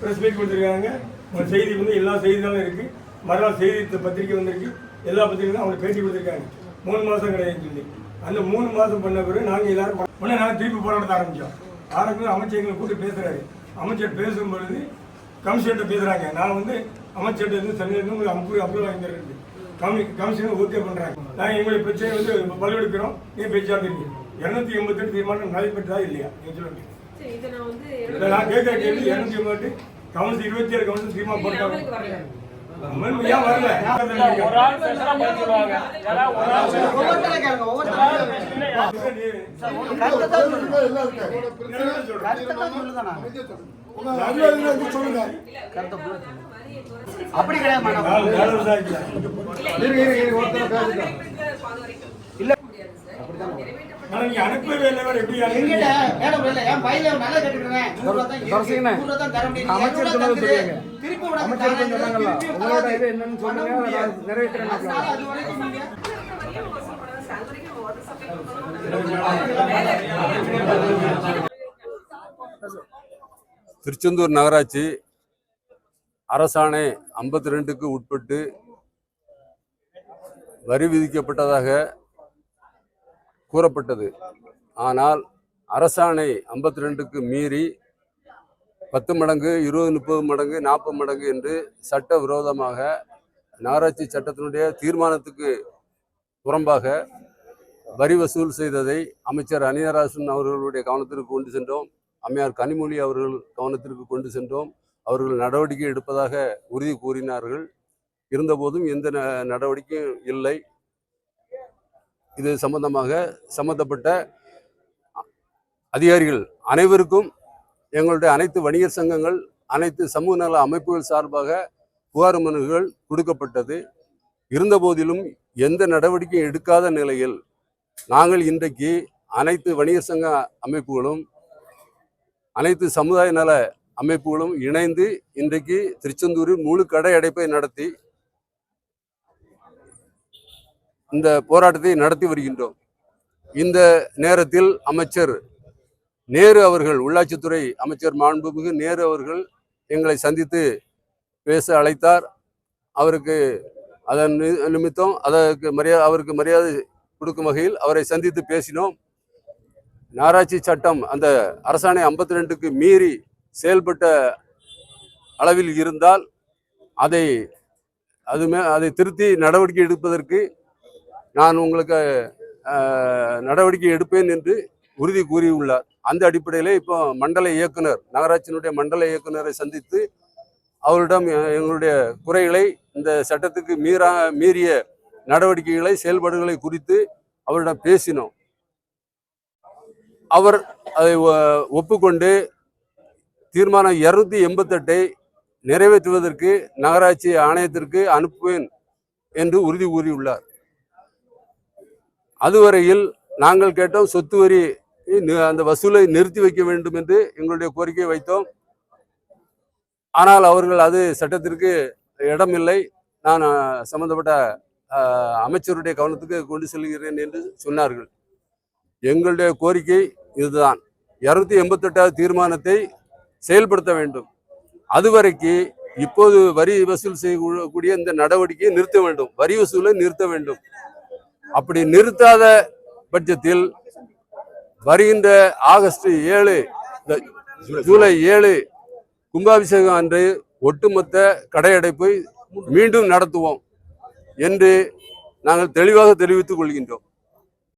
Press meet கொடுத்துருக்காங்க. உங்கள் செய்தி வந்து எல்லா செய்திகளும் இருக்குது மறுநாள் செய்தி பத்திரிக்கை வந்திருக்கு. எல்லா பத்திரிக்கையும் அவங்களுக்கு பேட்டி கொடுத்துருக்காங்க. மூணு மாதம் கிடையாதுன்னு சொல்லி. அந்த மூணு மாதம் பண்ண பிறகு நாங்கள் எல்லாரும் உடனே நாங்கள் திருப்பி போராட்டத்தை ஆரம்பித்தோம் ஆரம்பிச்சு அமைச்சர் எங்களை கூப்பிட்டு பேசுகிறாரு அமைச்சர் பேசும்பொழுது கமிஷன்கிட்ட பேசுகிறாங்க நான் வந்து அமைச்சர்கிட்ட இருந்து சென்னையிலேருந்து உங்களுக்கு அப்ரூவ் அப்ரூவல் வாங்கி தரேன் கமி கமிஷன் ஓகே பண்ணுறாங்க நாங்கள் எங்களுடைய பிரச்சனை வந்து பலவெடுக்கிறோம் நீ பேச்சாங்க இரநூத்தி எண்பத்தெட்டு தீர்மானம் நடைபெற்றதா இல்லையா? நீங்கள் சொல்லுங்கள் இதை நான் வந்து நான் கேட்கிற கேள்வி இரநூத்தி எண்பது கவுன்சில் இருபத்தி ஏழு கவுன்சில் போட்டாங்க சொல்லுங்க. அப்படி கிடையாது திருச்செந்தூர் நகராட்சி அரசாணை ஐம்பத்தி ரெண்டுக்கு உட்பட்டு வரி விதிக்கப்பட்டதாக கூறப்பட்டது. ஆனால் அரசாணை ஐம்பத்தி ரெண்டுக்கு மீறி பத்து மடங்கு இருபது முப்பது மடங்கு நாற்பது மடங்கு என்று சட்ட விரோதமாக நகராட்சி சட்டத்தினுடைய தீர்மானத்துக்கு புறம்பாக வரி வசூல் செய்ததை அமைச்சர் அனிதராசன் அவர்களுடைய கவனத்திற்கு கொண்டு சென்றோம். அம்மையார் கனிமொழி அவர்கள் கவனத்திற்கு கொண்டு சென்றோம். அவர்கள் நடவடிக்கை எடுப்பதாக உறுதி கூறினார்கள். இருந்தபோதும் எந்த ந- நடவடிக்கையும் இல்லை. இது சம்பந்தமாக சம்பந்தப்பட்ட அதிகாரிகள் அனைவருக்கும் எங்களுடைய அனைத்து வணிகர் சங்கங்கள் அனைத்து சமூக நல அமைப்புகள் சார்பாக புகார் மனுகள் கொடுக்கப்பட்டது. இருந்தபோதிலும் எந்த நடவடிக்கையும் எடுக்காத நிலையில் நாங்கள் இன்றைக்கு அனைத்து வணிகர் சங்க அமைப்புகளும் அனைத்து சமுதாய நல அமைப்புகளும் இணைந்து இன்றைக்கு திருச்செந்தூரில் முழு கடை அடைப்பை நடத்தி இந்த போராட்டத்தை நடத்தி வருகின்றோம். இந்த நேரத்தில் அமைச்சர் நேரு அவர்கள் உள்ளாட்சித்துறை அமைச்சர் மாண்புமிகு நேரு அவர்கள் எங்களை சந்தித்து பேச அழைத்தார். அவருக்கு அதன் நி- நிமித்தம் அதற்கு மரியாதை அவருக்கு மரியாதை கொடுக்கும் வகையில் அவரை சந்தித்து பேசினோம். நாராட்சி சட்டம் அந்த அரசாணை ஐம்பத்தி ரெண்டுக்கு மீறி செயல்பட்ட அளவில் இருந்தால் அதை அதுமே அதை திருத்தி நடவடிக்கை எடுப்பதற்கு நான் உங்களுக்கு நடவடிக்கை எடுப்பேன் என்று உறுதி கூறியுள்ளார். அந்த அடிப்படையில் இப்போ மண்டல இயக்குனர் நகராட்சியினுடைய மண்டல இயக்குனரை சந்தித்து அவரிடம் எங்களுடைய குறைகளை இந்த சட்டத்துக்கு மீறா மீறிய நடவடிக்கைகளை செயல்பாடுகளை குறித்து அவரிடம் பேசினோம். அவர் அதை ஒப்புக்கொண்டு தீர்மானம் இருநூத்தி எண்பத்தெட்டை நிறைவேற்றுவதற்கு நகராட்சி ஆணையத்திற்கு அனுப்புவேன் என்று உறுதி கூறியுள்ளார். அதுவரையில் நாங்கள் கேட்டோம் சொத்து வரி அந்த வசூலை நிறுத்தி வைக்க வேண்டும் என்று எங்களுடைய கோரிக்கை வைத்தோம். ஆனால் அவர்கள் அது சட்டத்திற்கு இடமில்லை. நான் சம்பந்தப்பட்ட அமைச்சருடைய கவனத்துக்கு கொண்டு செல்கிறேன் என்று சொன்னார்கள். எங்களுடைய கோரிக்கை இதுதான். இரநூத்தி எண்பத்தெட்டாவது தீர்மானத்தை செயல்படுத்த வேண்டும். அதுவரைக்கு இப்போது வரி வசூல் செய்யக்கூடிய இந்த நடவடிக்கையை நிறுத்த வேண்டும். வரி வசூலை நிறுத்த வேண்டும். அப்படி நிறுத்தாத பட்சத்தில் வருகின்ற ஆகஸ்ட் ஏழு இந்த ஜூலை ஏழு கும்பாபிஷேகம் அன்று ஒட்டுமொத்த கடையடைப்பை மீண்டும் நடத்துவோம் என்று நாங்கள் தெளிவாக தெரிவித்துக் கொள்கின்றோம்.